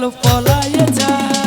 চলো পলায় যা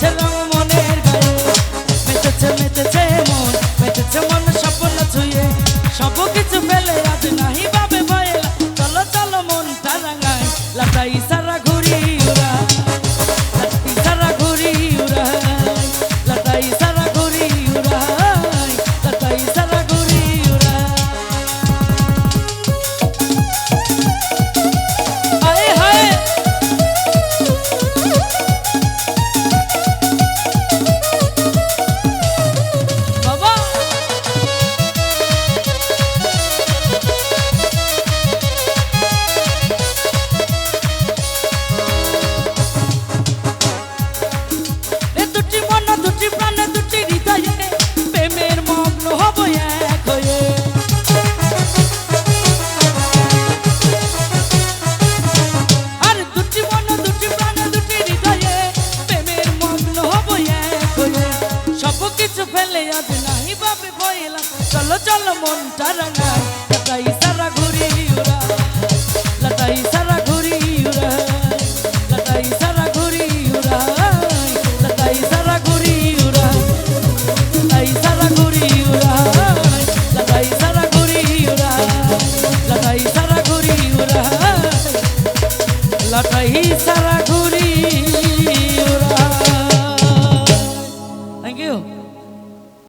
মেতেছে রং মনের গায়ে। মেতেছে মেতেছে মন মেতেছে মন স্বপ্ন ছুঁয়ে। সব কিছু ফেলে আজ নাহি বাবে ভয়ে। চলো চলো মন তারাঙ্গায় লাটাই ফেলে আজ নাহি বাবে বইলা চলো চলো মন তারা নাই লাটাই সারা ঘুরি ওরা লাটাই সারা ঘুরি ওরা লাটাই সারা ঘুরি ওরা লাটাই সারা ঘুরি ওরা লাটাই সারা ঘুরি ওরা লাটাই সারা ঘুরি ওরা লাটাই সারা ঘুরি ওরা লাটাই সারা